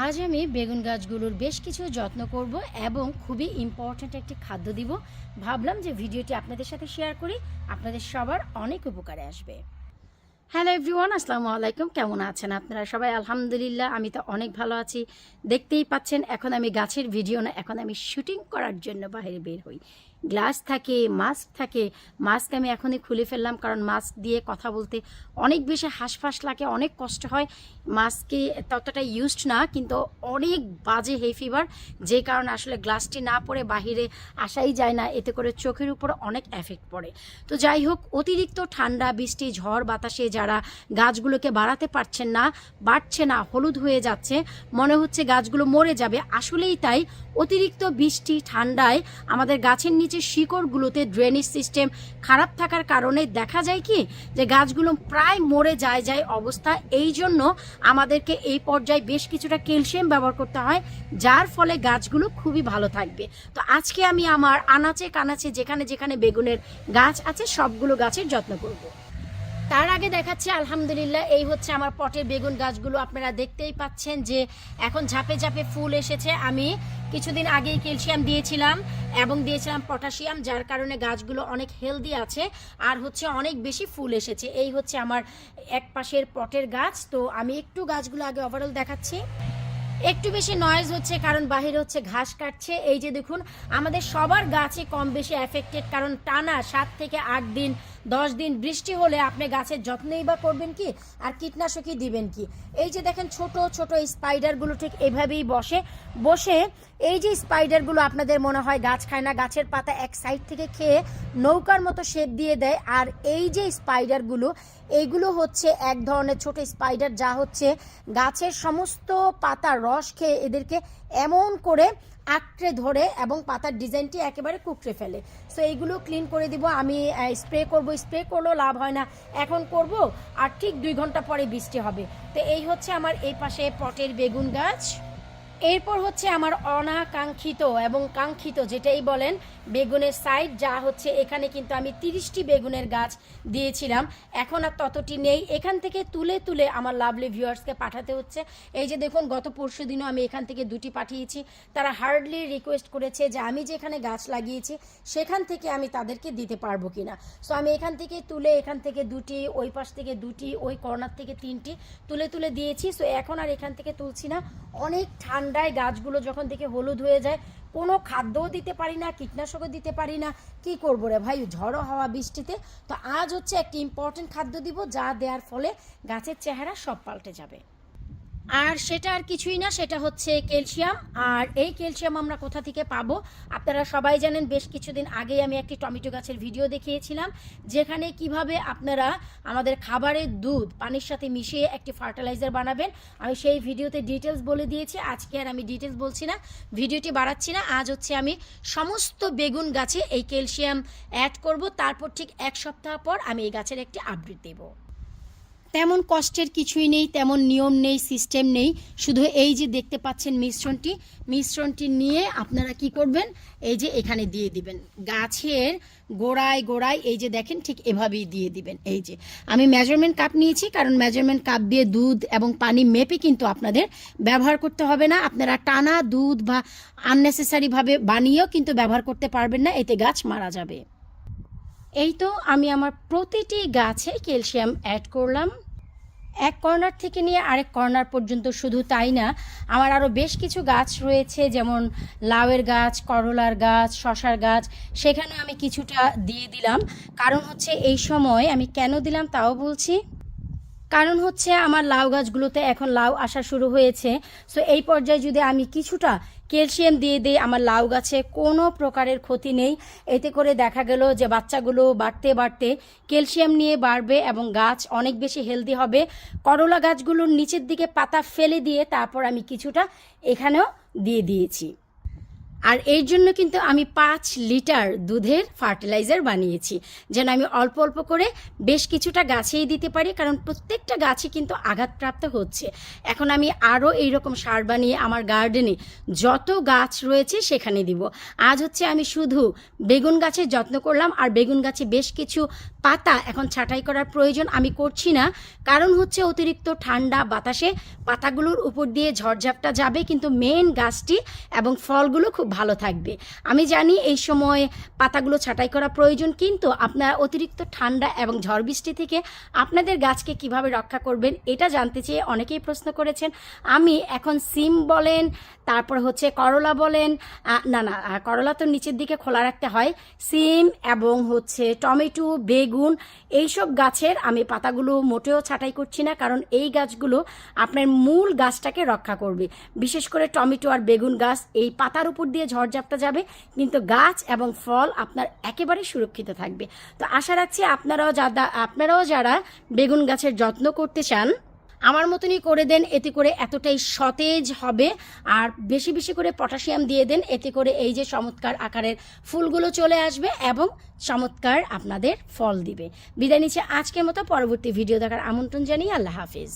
আজ আমি বেগুন গাছগুলোর বেশ কিছু যত্ন করব এবং খুবই ইম্পর্ট্যান্ট একটি খাদ্য দিব। ভাবলাম যে ভিডিওটি আপনাদের সাথে শেয়ার করি, আপনাদের সবার অনেক উপকারে আসবে। হ্যালো এভরিওয়ান আসসালামু আলাইকুম। কেমন আছেন আপনারা সবাই? আলহামদুলিল্লাহ, আমি তো অনেক ভালো আছি। দেখতেই পাচ্ছেন, এখন আমি গাছের ভিডিও না, এখন আমি শুটিং করার জন্য বাইরে বের হই। গ্লাস থাকে মাস্ক থাকে। মাস্ক আমি এখনই খুলে ফেললাম কারণ মাস্ক দিয়ে কথা বলতে অনেক বেশি হাঁসফাঁস লাগে, অনেক কষ্ট হয়। মাস্কে ততটা ইউজড না, কিন্তু অনেক বাজে হে ফিভার যে কারণে আসলে গ্লাসটি না পরে বাহিরে আসাই যায় না, এতে করে চোখের উপর অনেক এফেক্ট পড়ে। তো যাই হোক, অতিরিক্ত ঠান্ডা, বৃষ্টি, ঝড় বাতাসে যারা গাছগুলোকে বাড়াতে পারছেন না, বাড়ছে না, হলুদ হয়ে যাচ্ছে, মনে হচ্ছে গাছগুলো মরে যাবে। আসলেই তাই, অতিরিক্ত বৃষ্টি, ঠান্ডায় আমাদের গাছের নিচে শিকড়গুলোতে ড্রেনেজ সিস্টেম খারাপ থাকার কারণে দেখা যায় কি, যে গাছগুলো প্রায় মরে যায় যায় অবস্থা। এই জন্য আমাদেরকে এই পর্যায়ে বেশ কিছুটা ক্যালসিয়াম ব্যবহার করতে হয়, যার ফলে গাছগুলো খুবই ভালো থাকবে। তো আজকে আমি আমার আনাচে কানাচে যেখানে যেখানে বেগুনের গাছ আছে, সবগুলো গাছের যত্ন করব। তার আগে দেখাচ্ছি, আলহামদুলিল্লাহ, এই হচ্ছে আমার পটের বেগুন গাছগুলো। আপনারা দেখতেই পাচ্ছেন যে এখন ঝাপে ঝাপে ফুল এসেছে। আমি কিছুদিন আগেই ক্যালসিয়াম দিয়েছিলাম এবং দিয়েছিলাম পটাশিয়াম, যার কারণে গাছগুলো অনেক হেলদি আছে আর হচ্ছে অনেক বেশি ফুল এসেছে। এই হচ্ছে আমার এক পাশের পটের গাছ। তো আমি একটু গাছগুলো আগে ওভারঅল দেখাচ্ছি। একটু বেশি নয়েজ হচ্ছে, কারণ বাহিরে হচ্ছে ঘাস কাটছে। এই যে দেখুন, আমাদের সবার গাছে কম বেশি এফেক্টেড কারণ টানা সাত থেকে আট দিন দশ দিন বৃষ্টি হলে আপনি গাছের যত্নই বা করবেন কি? আর কীটনাশকই দিবেন কি? এই যে দেখেন ছোট ছোট স্পাইডারগুলো ঠিক এভাবেই বসে। বসে এই যে স্পাইডারগুলো আপনাদের মনে হয় গাছ খায় না, গাছের পাতা এক সাইড থেকে খেয়ে নৌকার মতো শেপ দিয়ে দেয়। আর এই যে স্পাইডারগুলো এইগুলো হচ্ছে এক ধরনের ছোট স্পাইডার যা হচ্ছে গাছের সমস্ত পাতার রস খেয়ে এদেরকে এমন করে আঁকড়ে ধরে এবং পাতার ডিজাইনটি একেবারে কুকড়ে ফেলে। সো এইগুলো ক্লিন করে দিব। আমি স্প্রে করব। স্প্রে করলেও লাভ হয় না। এখন করব আর ঠিক দুই ঘণ্টা পরে বৃষ্টি হবে। তো এই হচ্ছে আমার এই পাশে পটের বেগুন গাছ। এরপর হচ্ছে আমার অনাকাঙ্ক্ষিত এবং কাঙ্ক্ষিত যেটাই বলেন বেগুনের সাইড যা হচ্ছে এখানে কিন্তু আমি তিরিশটি বেগুনের গাছ দিয়েছিলাম। এখন আর ততটি নেই। এখান থেকে তুলে তুলে আমার লাভলি ভিউয়ার্সকে পাঠাতে হচ্ছে। এই যে দেখুন, গত পরশু দিনও আমি এখান থেকে দুটি পাঠিয়েছি। তারা হার্ডলি রিকোয়েস্ট করেছে যে আমি যেখানে গাছ লাগিয়েছি, সেখান থেকে আমি তাদেরকে দিতে পারব কিনা। সো আমি এখান থেকে তুলে এখান থেকে দুটি, ওই পাশ থেকে দুটি, ওই কর্নার থেকে তিনটি তুলে তুলে দিয়েছি। সো এখন আর এখান থেকে তুলছি না। অনেক ঠান্ডায় গাছগুলো যখন থেকে হলুদ হয়ে যায়, কোনো খাদ্যও দিতে পারি না, কীটনাশকও দিতে পারি না। কি করব রে ভাই? ঝড়ো হাওয়া, বৃষ্টিতে। তো আজ হচ্ছে একটি ইম্পর্টেন্ট খাদ্য দিব, যা দেওয়ার ফলে গাছের চেহারা সব পাল্টে যাবে। আর সেটা আর কিছুই না, সেটা হচ্ছে ক্যালসিয়াম। আর এই ক্যালসিয়াম আমরা কোথা থেকে পাবো? আপনারা সবাই জানেন, বেশ কিছুদিন আগেই আমি একটি টমেটো গাছের ভিডিও দেখিয়েছিলাম, যেখানে কীভাবে আপনারা আমাদের খাবারের দুধ, পানির সাথে মিশিয়ে একটি ফার্টিলাইজার বানাবেন। আমি সেই ভিডিওতে ডিটেলস বলে দিয়েছি, আজকে আর আমি ডিটেলস বলছি না, ভিডিওটি বাড়াচ্ছি না। আজ হচ্ছে আমি সমস্ত বেগুন গাছে এই ক্যালসিয়াম অ্যাড করব। তারপর ঠিক এক সপ্তাহ পর আমি এই গাছের একটি আপডেট দেবো। তেমন কষ্টের কিছুই নেই, তেমন নিয়ম নেই সিস্টেম নেই। শুধু এই যে দেখতে পাচ্ছেন মিশ্রণটি মিশ্রণটি নিয়ে আপনারা কি করবেন? এই যে এখানে দিয়ে দিবেন। গাছের গোড়ায় গোড়ায় এই যে দেখেন ঠিক এভাবেই দিয়ে দিবেন। এই যে আমি মেজারমেন্ট কাপ নিয়েছি, কারণ মেজারমেন্ট কাপ দিয়ে দুধ এবং পানি মেপে কিন্তু আপনাদের ব্যবহার করতে হবে না। আপনারা টানা দুধ বা আননেসেসারিভাবে বানিয়েও কিন্তু ব্যবহার করতে পারবেন না, এতে গাছ মারা যাবে। এই তো আমি আমার প্রতিটি গাছে ক্যালসিয়াম অ্যাড করলাম। এক কর্নার থেকে নিয়ে আরেক কর্নার পর্যন্ত শুধু তাই না, আমার আরও বেশ কিছু গাছ রয়েছে, যেমন লাউয়ের গাছ, করলার গাছ, শশার গাছ। সেখানে আমি কিছুটা দিয়ে দিলাম। কারণ হচ্ছে এই সময় আমি কেন দিলাম তাও বলছি। কারণ হচ্ছে আমার লাউ গাছগুলোতে এখন লাউ আসা শুরু হয়েছে। সো এই পর্যায়ে যদি আমি কিছুটা ক্যালসিয়াম দিয়ে দিই, আমার লাউ গাছে কোনো প্রকারের ক্ষতি নেই। এতে করে দেখা গেল যে বাচ্চাগুলো বাড়তে বাড়তে ক্যালসিয়াম নিয়ে বাড়বে এবং গাছ অনেক বেশি হেলদি হবে। করলা গাছগুলোর নিচের দিকে পাতা ফেলে দিয়ে তারপর আমি কিছুটা এখানেও দিয়ে দিয়েছি। আর এর জন্য কিন্তু আমি পাঁচ লিটার দুধের ফার্টিলাইজার বানিয়েছি, যেন আমি অল্প অল্প করে বেশ কিছুটা গাছেই দিতে পারি, কারণ প্রত্যেকটা গাছে কিন্তু আঘাতপ্রাপ্ত হচ্ছে। এখন আমি আরও এইরকম সার বানিয়ে আমার গার্ডেনে যত গাছ রয়েছে সেখানে দিব। আজ হচ্ছে আমি শুধু বেগুন গাছের যত্ন করলাম, আর বেগুন গাছে বেশ কিছু পাতা এখন ছাঁটাই করার প্রয়োজন আমি করছি না। কারণ হচ্ছে অতিরিক্ত ঠান্ডা বাতাসে পাতাগুলোর উপর দিয়ে ঝড়ঝাপটা যাবে, কিন্তু মেন গাছটি এবং ফলগুলো খুব ভালো থাকবে। আমি জানি এই সময় পাতাগুলো ছাঁটাই করা প্রয়োজন, কিন্তু আপনারা অতিরিক্ত ঠান্ডা এবং ঝড় বৃষ্টি থেকে আপনাদের গাছকে কীভাবে রক্ষা করবেন, এটা জানতে চেয়ে অনেকেই প্রশ্ন করেছেন। আমি এখন সিম বলেন, তারপর হচ্ছে করলা বলেন না না করলা তো নিচের দিকে খোলা রাখতে হয়। সিম এবং হচ্ছে টমেটো, বেগুন, এইসব গাছের আমি পাতাগুলো মোটেও ছাঁটাই করছি না, কারণ এই গাছগুলো আপনার মূল গাছটাকে রক্ষা করবে। বিশেষ করে টমেটো আর বেগুন গাছ, এই পাতার উপর দিয়ে ঝড়ঝাপটা যাবে, কিন্তু গাছ এবং ফল আপনার একেবারে সুরক্ষিত থাকবে। তো আশা রাখছি আপনারাও যারা আপনারাও যারা বেগুন গাছের যত্ন করতে চান, আমার মতনই করে দেন, এতে করে এতটাই সতেজ হবে। আর বেশি বেশি করে পটাশিয়াম দিয়ে দেন, এতে করে এই যে চমৎকার আকারের ফুলগুলো চলে আসবে এবং চমৎকার আপনাদের ফল দিবে। বিদায় নিচ্ছে আজকের মতো, পরবর্তী ভিডিও দেখার আমন্ত্রণ জানিয়ে আল্লাহ হাফিজ।